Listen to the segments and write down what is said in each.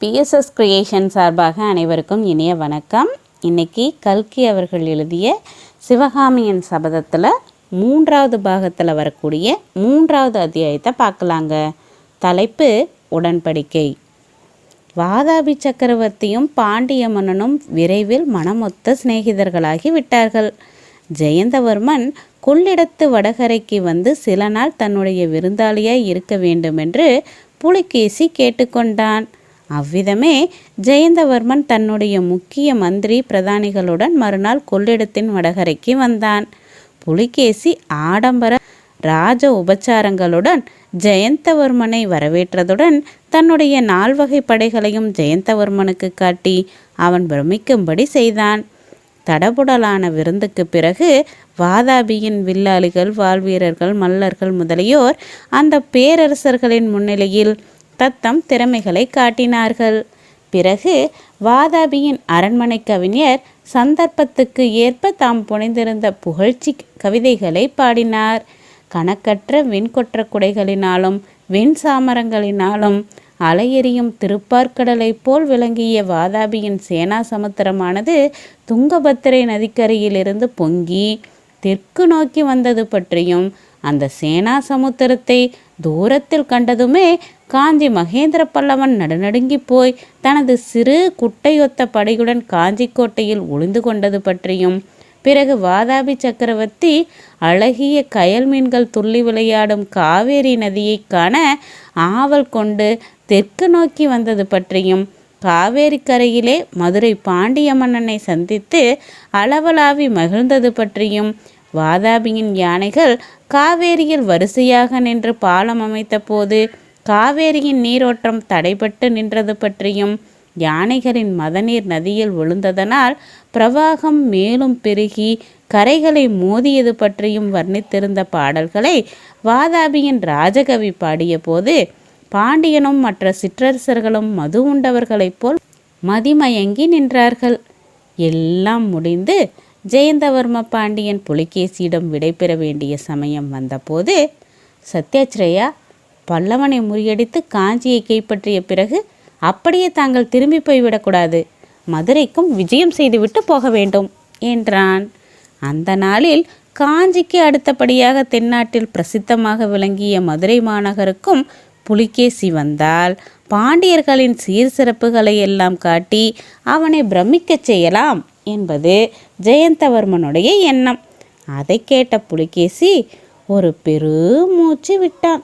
BSS creation சார்பாக அனைவருக்கும் இனிய வணக்கம். இன்னைக்கு கல்கி அவர்கள் எழுதிய சிவகாமியின் சபதத்தில் மூன்றாவது பாகத்தில் வரக்கூடிய மூன்றாவது அத்தியாயத்தை பார்க்கலாங்க. தலைப்பு உடன்படிக்கை. வாதாபி சக்கரவர்த்தியும் பாண்டிய மன்னனும் விரைவில் மனமொத்த சிநேகிதர்களாகி விட்டார்கள். ஜெயந்தவர்மன் கொள்ளிடத்து வடகரைக்கு வந்து சில நாள் தன்னுடைய விருந்தாளியாய் இருக்க வேண்டுமென்று புலிகேசி கேட்டுக்கொண்டான். அவ்விதமே ஜெயந்தவர்மன் தன்னுடைய முக்கிய மந்திரி பிரதானிகளுடன் மறுநாள் கொள்ளிடத்தின் வடகரைக்கு வந்தான். புலிகேசி ஆடம்பர ராஜ உபச்சாரங்களுடன் ஜெயந்தவர்மனை வரவேற்றதுடன் தன்னுடைய நால்வகை படைகளையும் ஜெயந்தவர்மனுக்கு காட்டி அவன் பிரமிக்கும்படி செய்தான். தடபுடலான விருந்துக்கு பிறகு வாதாபியின் வில்லாளிகள் வாழ்வீரர்கள் மல்லர்கள் முதலியோர் அந்த பேரரசர்களின் முன்னிலையில் தத்தம் திறமைகளை காட்டினார்கள். பிறகு வாதாபியின் அரண்மனை கவிஞர் சந்தர்ப்பத்துக்கு ஏற்ப தாம் புனைந்திருந்த புகழ்ச்சி கவிதைகளை பாடினார். கணக்கற்ற விண்கொற்ற குடைகளினாலும் வெண் சாமரங்களினாலும் அலையெறியும் திருப்பார்க்கடலைப் போல் விளங்கிய வாதாபியின் சேனா சமுத்திரமானது துங்கபத்திரை நதிக்கரையிலிருந்து பொங்கி தெற்கு நோக்கி வந்தது பற்றியும் அந்த சேனா சமுத்திரத்தை தூரத்தில் கண்டதுமே காஞ்சி மகேந்திர பல்லவன் நடுநடுங்கி போய் தனது சிறு குட்டையொத்த படையுடன் காஞ்சிக்கோட்டையில் ஒளிந்து கொண்டது பற்றியும் பிறகு வாதாபி சக்கரவர்த்தி அழகிய கயல் மீன்கள் துள்ளி விளையாடும் காவேரி நதியை காண ஆவல் கொண்டு தெற்கு நோக்கி வந்தது பற்றியும் காவேரி கரையிலே மதுரை பாண்டிய மன்னனை சந்தித்து அளவலாவி மகிழ்ந்தது பற்றியும் வாதாபியின் யானைகள் காவேரியில் வரிசையாக நின்று பாலம் அமைத்த போது காவேரியின் நீரோட்டம் தடைபட்டு நின்றது பற்றியும் யானைகளின் மதநீர் நதியில் விழுந்ததனால் பிரவாகம் மேலும் பெருகி கரைகளை மோதியது பற்றியும் வர்ணித்திருந்த பாடல்களை வாதாபியின் ராஜகவி பாடிய போது பாண்டியனும் மற்ற சிற்றரசர்களும் மது உண்டவர்களைப் போல் மதிமயங்கி நின்றார்கள். எல்லாம் முடிந்து ஜெயந்தவர்ம பாண்டியன் புலிகேசியிடம் விடைபெற வேண்டிய சமயம் வந்தபோது சத்யாச்சிரயா பல்லவனை முறியடித்து காஞ்சியை கைப்பற்றிய பிறகு அப்படியே தாங்கள் திரும்பி போய்விடக்கூடாது. மதுரைக்கும் விஜயம் செய்துவிட்டு போக வேண்டும் என்றான். அந்த நாளில் காஞ்சிக்கு அடுத்தபடியாக தென்னாட்டில் பிரசித்தமாக விளங்கிய மதுரை மாநகருக்கும் புலிகேசி வந்தால் பாண்டியர்களின் சீர் சிறப்புகளை எல்லாம் காட்டி அவனை பிரமிக்கச் செய்யலாம் என்பது ஜெயந்தவர்மனுடைய எண்ணம். அதை கேட்ட புலிகேசி ஒரு பெருமூச்சு விட்டான்.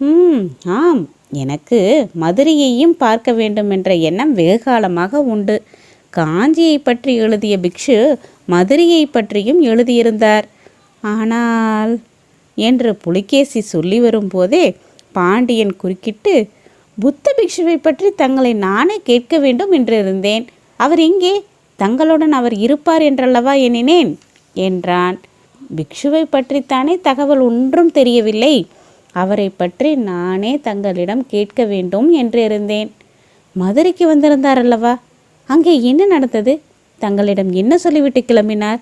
ம் ஆம் எனக்கு மதுரையையும் பார்க்க வேண்டும் என்ற எண்ணம் வெகு காலமாக உண்டு. காஞ்சியை பற்றி எழுதிய பிக்ஷு மதுரையை பற்றியும் எழுதியிருந்தார். ஆனால் என்று புலிகேசி சொல்லி வரும்போதே பாண்டியன் குறுக்கிட்டு புத்த பிக்ஷுவை பற்றி தங்களை நானே கேட்க வேண்டும் என்றிருந்தேன் அவர் எங்கே? தங்களுடன் அவர் இருப்பார் என்றல்லவா எண்ணினேன்? என்றான். பிக்ஷுவை பற்றித்தானே தகவல் ஒன்றும் தெரியவில்லை. அவரை பற்றி நானே தங்களிடம் கேட்க வேண்டும் என்றிருந்தேன் மதுரைக்கு வந்திருந்தார் அல்லவா? அங்கே என்ன நடந்தது? தங்களிடம் என்ன சொல்லிவிட்டு கிளம்பினார்?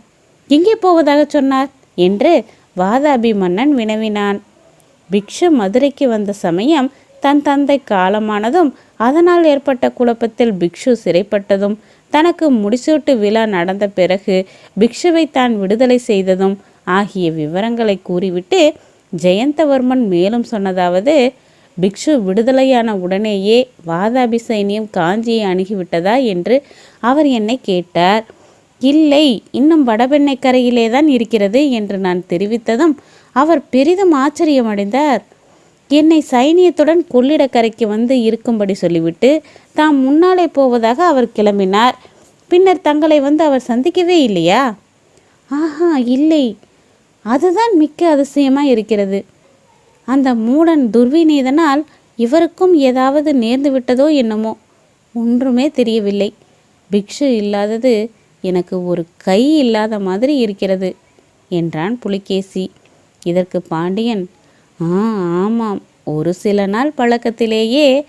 எங்கே போவதாக சொன்னார்? என்று வாதாபி மன்னன் வினவினான். பிக்ஷு மதுரைக்கு வந்த சமயம் தன் தந்தை காலமானதும் அதனால் ஏற்பட்ட குழப்பத்தில் பிக்ஷு சிறைப்பட்டதும் தனக்கு முடிசூட்டு விழா நடந்த பிறகு பிக்ஷுவை தான் விடுதலை செய்ததும் ஆகிய விவரங்களை கூறிவிட்டு ஜெயந்தவர்மன் மேலும் சொன்னதாவது பிக்ஷு விடுதலையான உடனேயே வாதாபி சைனியம் காஞ்சியை அணுகிவிட்டதா? என்று அவர் என்னை கேட்டார். இல்லை இன்னும் வடபெண்ணை கரையிலே தான் இருக்கிறது என்று நான் தெரிவித்ததும் அவர் பெரிதும் ஆச்சரியமடைந்தார். என்னை சைனியத்துடன் கொள்ளிடக்கரைக்கு வந்து இருக்கும்படி சொல்லிவிட்டு தாம் முன்னாலே போவதாக அவர் கிளம்பினார். பின்னர் தங்களை வந்து அவர் சந்திக்கவே இல்லையா? ஆஹா இல்லை. அதுதான் மிக்க அதிசயமாக இருக்கிறது. அந்த மூடன் துர்விநீதனால் இவருக்கும் ஏதாவது நேர்ந்து விட்டதோ என்னமோ? ஒன்றுமே தெரியவில்லை. பிக்ஷு இல்லாதது எனக்கு ஒரு கை இல்லாத மாதிரி இருக்கிறது என்றான் புலிகேசி. இதற்கு பாண்டியன் ஆ ஆமாம். ஒரு சில நாள் பழக்கத்திலேயே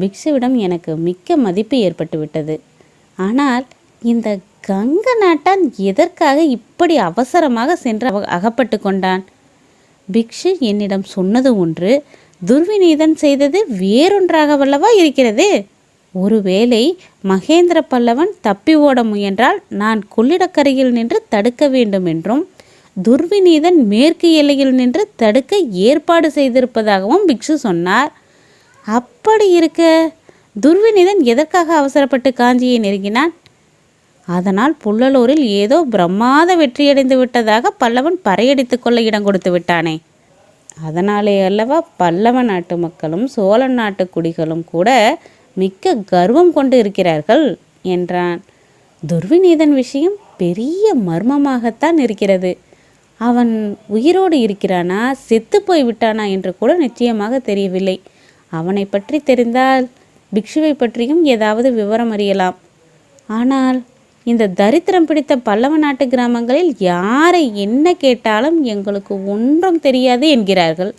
பிக்ஷுவிடம் எனக்கு மிக்க மதிப்பு ஏற்பட்டுவிட்டது. ஆனால் இந்த கங்க நாட்டான் எதற்காக இப்படி அவசரமாக சென்று அவ- அகப்பட்டு கொண்டான்? பிக்ஷு என்னிடம் சொன்னது ஒன்று துர்விநீதன் செய்தது வேறொன்றாகவல்லவா இருக்கிறது? ஒருவேளை மகேந்திர பல்லவன் தப்பி ஓட முயன்றால் நான் கொள்ளிடக்கரையில் நின்று தடுக்க வேண்டும் என்றும் துர்விநீதன் மேற்கு எல்லையில் நின்று தடுக்க ஏற்பாடு செய்திருப்பதாகவும் பிக்ஷு சொன்னார். அப்படி இருக்க? துர்விநீதன் எதற்காக அவசரப்பட்டு காஞ்சியை நெருங்கினான்? அதனால் புள்ளலூரில் ஏதோ பிரம்மாத வெற்றியடைந்து விட்டதாக பல்லவன் பறையடித்து கொள்ள இடம் கொடுத்து விட்டானே. அதனாலே அல்லவா பல்லவ நாட்டு மக்களும் சோழ நாட்டு குடிகளும் கூட மிக்க கர்வம் கொண்டு இருக்கிறார்கள் என்றான். துர்விநீதன் விஷயம் பெரிய மர்மமாகத்தான் இருக்கிறது. அவன் உயிரோடு இருக்கிறானா? செத்து போய் விட்டானா என்று கூட நிச்சயமாக தெரியவில்லை. அவனை பற்றி தெரிந்தால் பிக்ஷுவை பற்றியும் ஏதாவது விவரம் அறியலாம். ஆனால் இந்த தரித்திரம் பிடித்த பல்லவ நாட்டு கிராமங்களில் யாரை என்ன கேட்டாலும் எங்களுக்கு ஒன்றும் தெரியாது என்கிறார்கள்.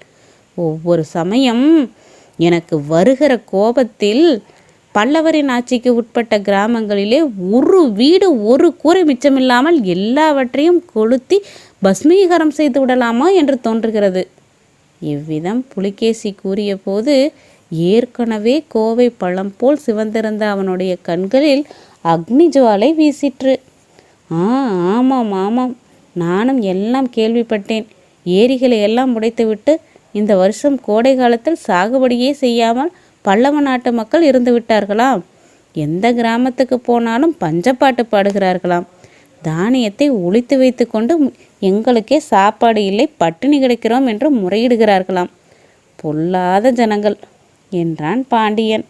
ஒவ்வொரு சமயம் எனக்கு வருகிற கோபத்தில் பல்லவரின் ஆட்சிக்கு உட்பட்ட கிராமங்களிலே ஒரு வீடு ஒரு கூரை மிச்சமில்லாமல் எல்லாவற்றையும் கொளுத்தி பஸ்மீகரம் செய்து விடலாமா என்று தோன்றுகிறது. இவ்விதம் புலிகேசி கூறியபோது ஏற்கனவே கோவை பழம் போல் சிவந்திருந்த அவனுடைய கண்களில் அக்னி ஜுவாலை வீசிற்று. ஆ ஆமாம் ஆமாம். நானும் எல்லாம் கேள்விப்பட்டேன். ஏரிகளை எல்லாம் உடைத்துவிட்டு இந்த வருஷம் கோடை காலத்தில் சாகுபடியே செய்யாமல் பல்லவ நாட்டு மக்கள் இருந்து விட்டார்களாம் எந்த கிராமத்துக்கு போனாலும் பஞ்சப்பாட்டு பாடுகிறார்களாம். தானியத்தை ஒழித்து வைத்து கொண்டு எங்களுக்கே சாப்பாடு இல்லை பட்டினி கிடைக்கிறோம் என்று முறையிடுகிறார்களாம். பொல்லாத ஜனங்கள் என்றான் பாண்டியன்.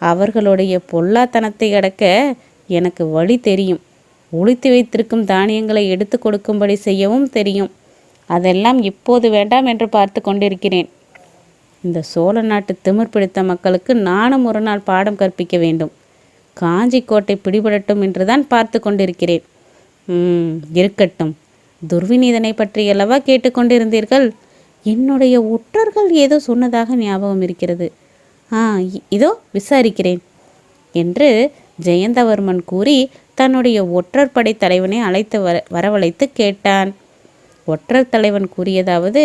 அவர்களுடைய பொல்லாத்தனத்தை அடக்க எனக்கு வழி தெரியும். ஒழித்து வைத்திருக்கும் தானியங்களை எடுத்து கொடுக்கும்படி செய்யவும் தெரியும். அதெல்லாம் இப்போது வேண்டாம் என்று பார்த்து கொண்டிருக்கிறேன். இந்த சோழ நாட்டு திமிர் பிடித்த மக்களுக்கு நானும் ஒரு நாள் பாடம் கற்பிக்க வேண்டும். காஞ்சி கோட்டை பிடிபடட்டும் என்றுதான் பார்த்து கொண்டிருக்கிறேன். இருக்கட்டும். துர்விநீதனை பற்றியல்லவா கேட்டுக்கொண்டிருந்தீர்கள்? என்னுடைய ஒற்றர்கள் ஏதோ சொன்னதாக ஞாபகம் இருக்கிறது. ஆ இதோ விசாரிக்கிறேன் என்று ஜெயந்தவர்மன் கூறி தன்னுடைய ஒற்றர் படை தலைவனை அழைத்து வர வரவழைத்து கேட்டான். ஒற்றர் தலைவன் கூறியதாவது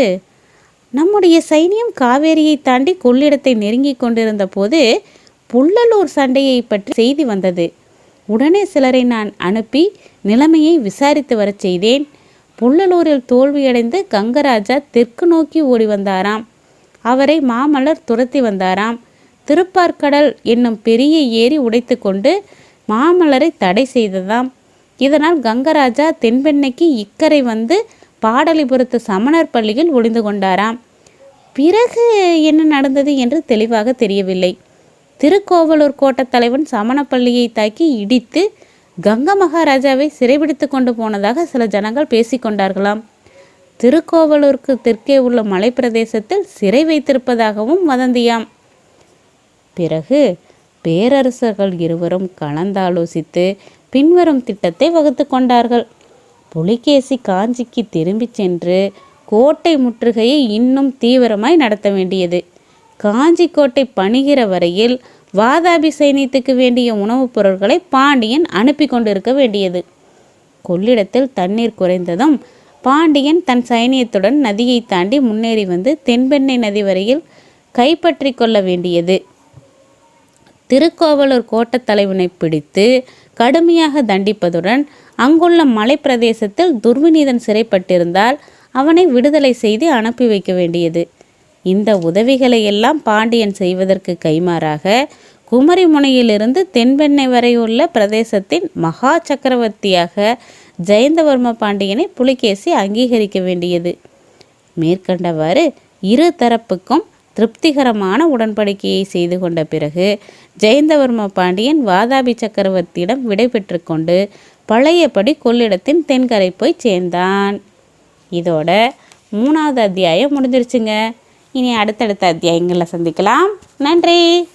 நம்முடைய சைனியம் காவேரியை தாண்டி கொள்ளிடத்தை நெருங்கி கொண்டிருந்த போது புள்ளலூர் சண்டையை பற்றி செய்தி வந்தது. உடனே சிலரை நான் அனுப்பி நிலைமையை விசாரித்து வரச் செய்தேன். புள்ளலூரில் தோல்வியடைந்து கங்கராஜா தெற்கு நோக்கி ஓடி வந்தாராம். அவரை மாமல்லர் துரத்தி வந்தாராம். திருப்பார்கடல் என்னும் பெரிய ஏரி உடைத்து கொண்டு மாமல்லரை தடை செய்ததாம். இதனால் கங்கராஜா தென்பெண்ணைக்கு இக்கரை வந்து பாடலிபுரத்து சமணர் பள்ளியில் ஒளிந்து கொண்டாராம். பிறகு என்ன நடந்தது என்று தெளிவாக தெரியவில்லை. திருக்கோவலூர் கோட்டத் தலைவன் சமணப்பள்ளியை தாக்கி இடித்து கங்க மகாராஜாவை சிறைபிடித்து கொண்டு போனதாக சில ஜனங்கள் பேசிக்கொண்டார்களாம் திருக்கோவலூருக்கு தெற்கே உள்ள மலைப்பிரதேசத்தில் சிறை வைத்திருப்பதாகவும் வதந்தியாம். பிறகு பேரரசர்கள் இருவரும் கலந்தாலோசித்து பின்வரும் திட்டத்தை வகுத்து கொண்டார்கள். புலிகேசி காஞ்சிக்கு திரும்பிச் சென்று கோட்டை முற்றுகையை இன்னும் தீவிரமாய் நடத்த வேண்டியது. காஞ்சி கோட்டை பணிகிற வரையில் வாதாபி சைனியத்துக்கு வேண்டிய உணவுப் பொருட்களை பாண்டியன் அனுப்பி கொண்டிருக்க வேண்டியது. கொள்ளிடத்தில் தண்ணீர் குறைந்ததும் பாண்டியன் தன் சைனியத்துடன் நதியை தாண்டி முன்னேறி வந்து தென்பெண்ணை நதி வரையில் கைப்பற்றி கொள்ள வேண்டியது. திருக்கோவலூர் கோட்டத் தலைவனை பிடித்து கடுமையாக தண்டிப்பதுடன் அங்குள்ள மலைப்பிரதேசத்தில் துர்விநீதன் சிறைப்பட்டிருந்தால் அவனை விடுதலை செய்து அனுப்பி வைக்க வேண்டியது. இந்த உதவிகளை எல்லாம் பாண்டியன் செய்வதற்கு கைமாறாக குமரிமுனையிலிருந்து தென்பெண்ணை வரை உள்ள பிரதேசத்தின் மகா சக்கரவர்த்தியாக ஜெயந்தவர்ம பாண்டியனை புலிகேசி அங்கீகரிக்க வேண்டியது. மேற்கண்டவாறு இரு தரப்புக்கும் திருப்திகரமான உடன்படிக்கையை செய்து கொண்ட பிறகு ஜெயந்தவர்ம பாண்டியன் வாதாபி சக்கரவர்த்தியிடம் விடை பெற்றுக்கொண்டு பழையபடி கொள்ளிடத்தின் தென்கரை போய் சேர்ந்தான். இதோட மூணாவது அத்தியாயம் முடிஞ்சிருச்சுங்க. இனி அடுத்தடுத்த அத்தியாயங்களில் சந்திக்கலாம். நன்றி.